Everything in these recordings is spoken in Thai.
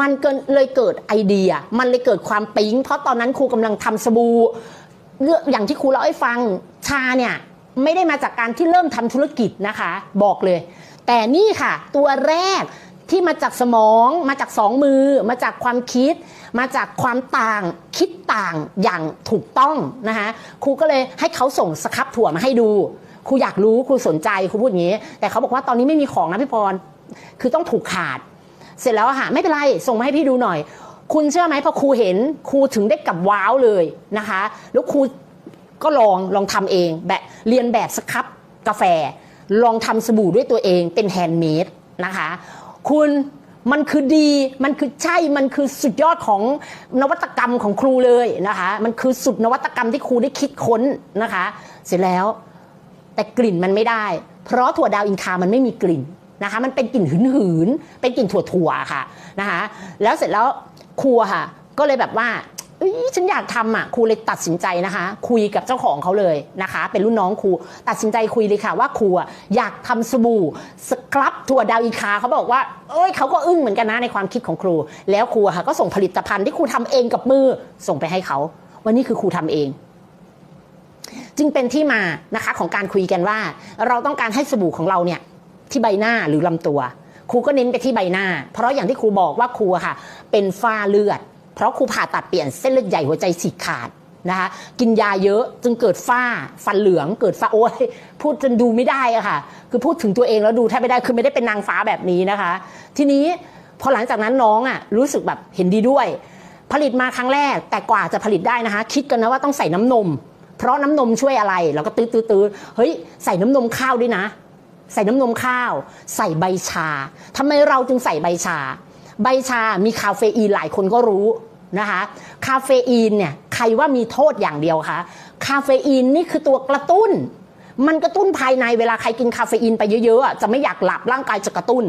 มันเกินเลยเกิดไอเดีย มันเลยเกิดความปิ๊ง เพราะตอนนั้นครูกำลังทำสบู่เรื่องอย่างที่ครูเล่าให้ฟังชาเนี่ยไม่ได้มาจากการที่เริ่มทำธุรกิจนะคะ บอกเลย แต่นี่ค่ะ ตัวแรกที่มาจากสมองมาจากสองมือ มาจากความคิด มาจากความต่างคิดต่างอย่างถูกต้องนะคะครูก็เลยให้เขาส่งสครับถั่วมาให้ดูครูอยากรู้ครูสนใจครูพูดอย่างนี้ แต่เขาบอกว่าตอนนี้ไม่มีของนะพี่พรคือต้องถูกขาด เสร็จแล้วอะค่ะไม่เป็นไรส่งมาให้พี่ดูหน่อย คุณเชื่อไหมพอครูเห็นครูถึงได้กลับว้าวเลยนะคะ แล้วครูก็ลองลองทำเองแบบเรียนแบบสครับกาแฟ ลองทำสบู่ด้วยตัวเองเป็นแฮนด์เมดนะคะ คุณมันคือดี มันคือใช่ มันคือสุดยอดของนวัตกรรมของครูเลยนะคะ มันคือสุดนวัตกรรมที่ครูได้คิดค้นนะคะ เสร็จแล้วแต่กลิ่นมันไม่ได้ เพราะถั่วดาวอินคามันไม่มีกลิ่น นะคะมันเป็นกลิ่นหืนหืนเป็นกลิ่นถั่วๆค่ะนะคะแล้วเสร็จแล้วครูค่ะ ก็เลยแบบว่าฉันอยากทำอะครูเลยตัดสินใจนะคะ คุยกับเจ้าของเขาเลยนะคะ เป็นรุ่นน้องครูตัดสินใจคุยเลยค่ะ ว่าครูอยากทำสบู่สครับถั่วดาวอินคาเขาบอกว่าเอ้ยเขาก็อึ้งเหมือนกันนะในความคิดของครู แล้วครูค่ะก็ส่งผลิตภัณฑ์ที่ครูทำเองกับมือส่งไปให้เขาวันนี้คือครูทำเอง จึงเป็นที่มานะคะของการคุยกันว่า เราต้องการให้สบู่ของเราเนี่ย ที่ใบหน้าหรือลำตัว ครูก็เน้นไปที่ใบหน้า เพราะอย่างที่ครูบอกว่าครูค่ะ เป็นฝ้าเลือด เพราะครูผ่าตัดเปลี่ยนเส้นเลือดใหญ่หัวใจฉีกขาดนะคะกินยาเยอะจึงเกิดฝ้าฟันเหลืองเกิดฝ้าโอ้ยพูดจนดูไม่ได้อะค่ะ คือพูดถึงตัวเองแล้วดูแทบไม่ได้คือไม่ได้เป็นนางฟ้าแบบนี้นะคะ ทีนี้พอหลังจากนั้นน้องอะรู้สึกแบบเห็นดีด้วย ผลิตมาครั้งแรกแต่กว่าจะผลิตได้นะคะ คิดกันนะว่าต้องใส่น้ำนม เพราะน้ำนมช่วยอะไรเราก็ตื้อตื้อตื้อเฮ้ยใส่น้ำนมข้าวด้วยนะ ใส่น้ำนมข้าว ใส่ใบชาทำไมเราจึงใส่ใบชา ใบชามีคาเฟอีนหลายคนก็รู้นะคะคาเฟอีนเนี่ยใครว่ามีโทษอย่างเดียวคะคาเฟอีนนี่คือตัวกระตุ้น มันกระตุ้นภายในเวลาใครกินคาเฟอีนไปเยอะๆจะไม่อยากหลับร่างกายจะกระตุ้น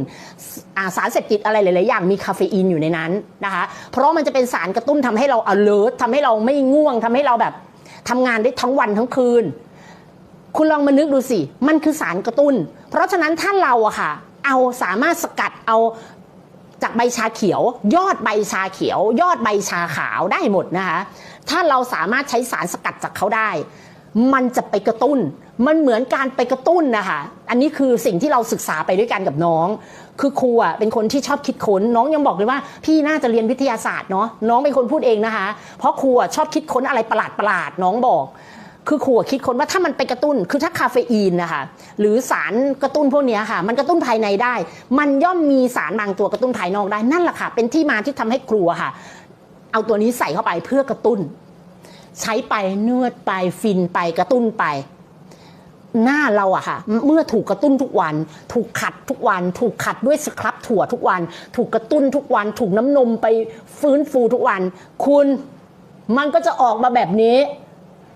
าสารเสพติดอะไรหลายๆอย่างมีคาเฟอีนอยู่ในนั้นนะคะเพราะมันจะเป็นสารกระตุ้นทำให้เรา alert ทำให้เราไม่ง่วงทำให้เราแบบทำงานได้ทั้งวันทั้งคืน คุณลองมานึกดูสิ มันคือสารกระตุ้น เพราะฉะนั้นถ้าเราอะค่ะ เอาสามารถสกัดเอาจากใบชาเขียว ยอดใบชาเขียว ยอดใบชาขาวได้หมดนะคะ ถ้าเราสามารถใช้สารสกัดจากเขาได้ มันจะไปกระตุ้น มันเหมือนการไปกระตุ้นนะคะ อันนี้คือสิ่งที่เราศึกษาไปด้วยกันกับน้อง คือครูอะเป็นคนที่ชอบคิดค้น น้องยังบอกเลยว่า พี่น่าจะเรียนวิทยาศาสตร์เนาะ น้องเป็นคนพูดเองนะคะ เพราะครูอะชอบคิดค้นอะไรประหลาดประหลาดน้องบอก คือครูอะคิดค้นว่าถ้ามันไปกระตุ้น คือถ้าคาเฟอีนนะคะหรือสารกระตุ้นพวกนี้ค่ะ มันกระตุ้นภายในได้ มันย่อมมีสารบางตัวกระตุ้นภายนอกได้นั่นแหละค่ะ เป็นที่มาที่ทำให้ครูอะค่ะ เอาตัวนี้ใส่เข้าไปเพื่อกระตุ้น ใช้ไปนวดไปฟินไปกระตุ้นไปหน้าเราอะค่ะ เมื่อถูกกระตุ้นทุกวัน ถูกขัดทุกวัน ถูกขัดด้วยสครับถั่วทุกวัน ถูกกระตุ้นทุกวัน ถูกน้ำนมไปฟื้นฟูทุกวัน คุณมันก็จะออกมาแบบนี้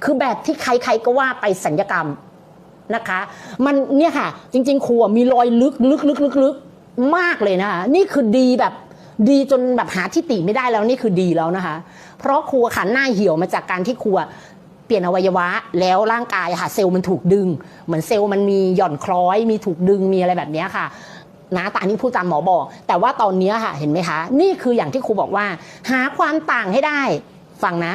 คือแบบที่ใครๆก็ว่าไปสัญญกรรมนะคะ มันเนี่ยค่ะ จริง ๆ ครูอะมีรอยลึกลึกลึกลึกลึกมากเลยนะคะ นี่คือดีแบบดีจนแบบหาที่ติไม่ได้แล้วนี่คือดีแล้วนะคะ เพราะครูอะค่ะหน้าเหี่ยวมาจากการที่ครูอะเปลี่ยนอวัยวะแล้วร่างกายค่ะเซลล์มันถูกดึง เหมือนเซลล์มันมีหย่อนคล้อย มีถูกดึงมีอะไรแบบนี้ค่ะนะแต่อันนี้พูดตามหมอบอก แต่ว่าตอนนี้ค่ะเห็นไหมคะ นี่คืออย่างที่ครูบอกว่า หาความต่างให้ได้ฟังนะ